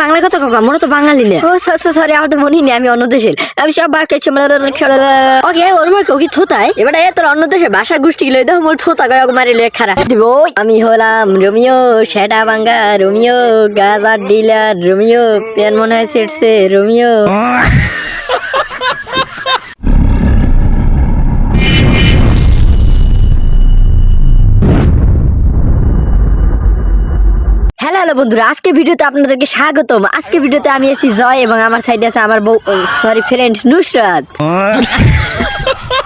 বাংলা কথা কাকা মোরা তো বাঙালি না। ও সরি আমার তো মনে নেই আমি অন্য দেশের। আমি সব বাকি ওকে ওর মার কি থোতায় এবার এ তোর অন্য দেশে ভাষা গোষ্ঠী লই দেখো মোর থোতা গায় মারি লেখারা দিব আমি হলাম রোমিও সেটা বাঙ্গা রোমিও গাজার ডিলার রোমিও পেন মনে হয় সেটছে রোমিও। হ্যালো বন্ধুরা, আজকে ভিডিওতে আপনাদেরকে স্বাগতম। আজকে ভিডিওতে আমি এসি জয় এবং আমার সাইডে আছে আমার বউ সরি ফ্রেন্ড নুসরাত।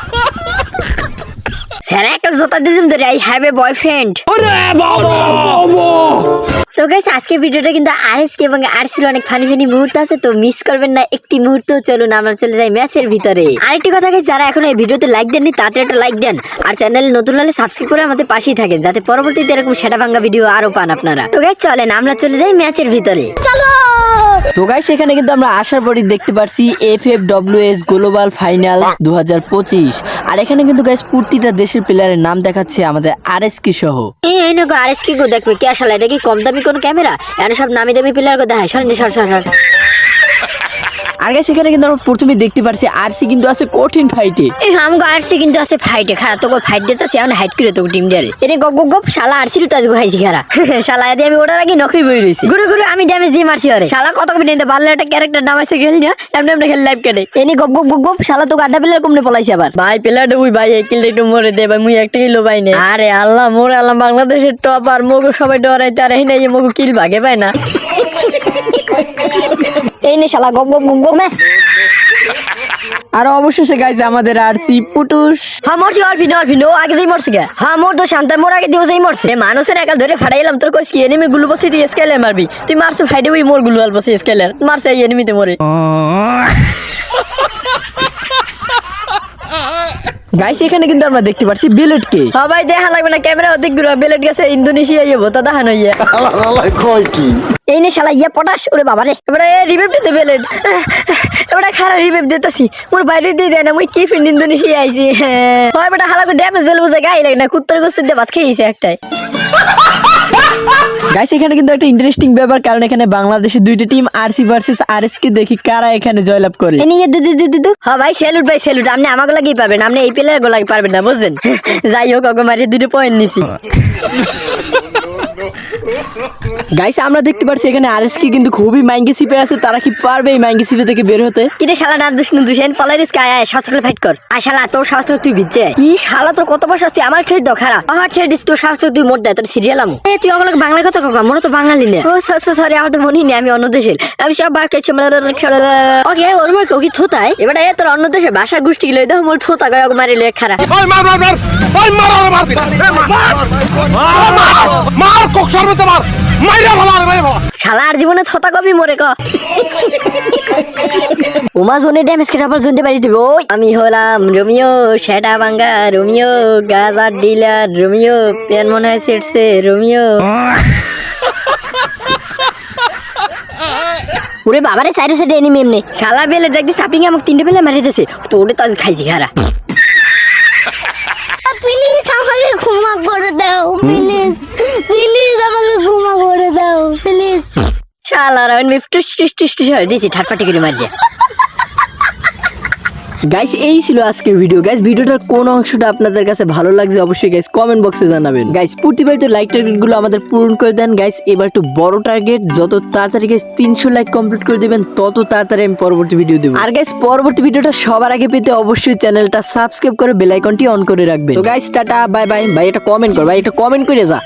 স্যার একটা জোতা দিলাম ধরে আই হ্যাভ এ বয়ফ্রেন্ড তো গাইস আজকে ভিডিওটা কিন্তু আরএসকে এবং আরসির অনেক ফানি ফানি মুহূর্ত আছে তো মিস করবেন না একটি মুহূর্ত চলুন আমরা চলে যাই ম্যাচের ভিতরে। আরেকটি কথা গাইস যারা এখন এই ভিডিওতে লাইক দেননি তাড়াতাড়ি একটা লাইক দেন আর চ্যানেলে নতুন হলে সাবস্ক্রাইব করে আমাদের পাশেই থাকেন যাতে পরবর্তীতে এরকম সেটা ভাঙ্গা ভিডিও আরও পান আপনারা। তো গাইস চলেন আমরা চলে যাই ম্যাচের ভিতরে। তো গাইস এখানে কিন্তু আমরা আসার পরই দেখতে পাচ্ছি F F W S global finals দু আর এখানে কিন্তু গাইস প্রতিটা দেশের প্লেয়ারের নাম দেখাচ্ছে আমাদের আর এস কি সহ। এই গো আরএসকে গো, দেখবে কে আসলে? এটা কি কম দামি কোন ক্যামেরা এখানে সব নামি দামি প্লেয়ার গো দেখায়। সরেন সর সর সর। আর গাইস এখানে কিন্তু আমরা প্রথমে দেখতে পারছি আরসি কিন্তু আছে কঠিন ফাইটে এই আমগো আরসি কিন্তু আছে ফাইটে খারাপ তো ফাইট দিতে দিতেছে এখন হাইট করে তো টিম ডিয়ারে এনে গপ গপ গপ শালা আরসি তো আজ খাইছি খারা। শালা এদি আমি ওটার আগে নখই বই রইছি। গুরু গুরু আমি ড্যামেজ দিয়ে মারছি আরে শালা কত কবি নিতে পারলে একটা ক্যারেক্টার নামাইছে খেলি না এমনি এমনি খেলি লাইভ কেটে। এনে গপ গপ গপ গপ শালা তো গাড্ডা প্লেয়ার কমনে পলাইছে আবার। ভাই প্লেয়ারটা উই ভাই এই কিলটা একটু মরে দে ভাই মুই একটা কিলো পাই না। আরে আল্লাহ মোরে আল্লাহ বাংলাদেশের টপ আর মগু সবাই ডরাইতে আর এই নাই মগু কিল ভাগে পায় না। এই নে শালা গপ গপ গপ আর অবশেষে গাইজ আমাদের আরসি পুটুস। হ্যাঁ মরছি নো আগে যেই মরছে গে। হ্যাঁ মোর তো শান্ত মোর আগে দিও যেই মরছে। মানুষের একাল ধরে ফাড়াইলাম তোর কইস কি এনিমি গুলো বসে তুই স্কেলার মারবি? তুই মারছ ফাইডে ওই মোরগুলো বসে স্কেলার মারছে এই এনিমিতে মরে। গাইস এখানে কিন্তু আমরা দেখতে পারছি বিলেটকে হ্যাঁ ভাই দেখা লাগবে না ক্যামেরা অধিক দূর। বেলেট গেছে ইন্দোনেশিয়া যাব তা দেখানো ইয়ে কয় কি? এই নে শালা, ইয়া পটাশ, ওরে বাবা রে। এবারে রিভাইভ দিতে বেলেট এবারে খারাপ রিভাইভ দিতেছি। মোর বাইরে দিয়ে দেয় না, মুই কি ফিন্ড ইন্দোনেশিয়া আইছি। হয় বেটা হালাকে ড্যামেজ দিল বুঝে গাই লাগে না, কুত্তর গোস্ত দিয়ে ভাত খেয়েছে একটাই। গাইস এখানে কিন্তু একটা ইন্টারেস্টিং ব্যাপার কারণ এখানে বাংলাদেশের দুইটা টিম আরসি ভার্সেস আরএস কে দেখি কারা এখানে জয়লাভ করে। এ নিয়ে দুদু দুদু দু হ্যাঁ ভাই স্যালুট ভাই স্যালুট আপনি আমাকে লাগেই পারবেন আপনি এই প্লেয়ার গো লাগি পারবেন না বুঝছেন? যাই হোক ওকে মারিয়ে দুটো পয়েন্ট নিছি। গাইস আমরা দেখতে পারছি এখানে আরএস কে কিন্তু খুবই মাইঙ্গে সিপে আছে তারা কি পারবে এই মাইঙ্গে সিপে থেকে বের হতে? কিরে শালা না দুষ্ণু দুষেন পলাই রিস্ক আয় আয় ফাইট কর আয় শালা তোর সাহস থাকলে তুই বিচ্ছে কি শালা তোর কত বছর তুই আমার ছেড়ে দাও খারাপ। আমার ছেড়ে দিস তোর সাহস থাকলে তুই মোট দেয় তোর সিরিয়াল আমু। এ তুই ওগুলো বাংলা কথা কাকা মোরা তো বাঙালি না। ও সরি আমার তো মনে নেই আমি অন্য দেশের। আমি সব বাকি ওকে ওর মার কি থোতায়? এবার এ তোর অন্য দেশে ভাষা গোষ্ঠী লই দাও মোর থোতা গায় মারি লে খারাপ। ওই মার মার মার ওই মার মার মার মার মার কক সর্বতে মার মাইরা ভালো আর মাইরা ভালো শালার জীবনে থতা কবি মরে ক। উমা জোনে ড্যামেজ কেটে আবার জনতে পারি দিবে। ওই আমি হলাম রোমিও সেটা বাঙ্গা রোমিও গাজার ডিলার রোমিও পেন মনে হয় সেটছে রোমিও। ওরে বাবারে সাইডে সাইডে এনিমি এমনি শালা বেলে দেখদি সাপিং আমাকে তিনটে বেলে মারি দিয়েছে তো ওরে তো আজ খাইছি খারা প্লিজ আমাকে ক্ষমা করে দাও প্লিজ প্লিজ আমাকে ক্ষমা করে দাও প্লিজ শালার আমি টুস টুস টুস টুস হয়ে দিয়েছি ঠাটপাটি করে মারিয়ে গাইস এই ছিল আজকের ভিডিও গাইস ভিডিওটার কোন অংশটা আপনাদের কাছে ভালো লাগছে অবশ্যই গাইস কমেন্ট বক্সে জানাবেন। গাইস প্রতিবার তো লাইক টার্গেটগুলো আমাদের পূরণ করে দেন। গাইস এবার একটু বড় টার্গেট যত তাড়াতাড়ি গাইস তিনশো লাইক কমপ্লিট করে দিবেন, তত তাড়াতাড়ি আমি পরবর্তী ভিডিও দেবো। আর গাইস পরবর্তী ভিডিওটা সবার আগে পেতে অবশ্যই চ্যানেলটা সাবস্ক্রাইব করে বেল আইকনটি অন করে রাখবেন। তো গাইস টাটা বাই বাই ভাই এটা কমেন্ট কর, ভাই এটা কমেন্ট করে যা।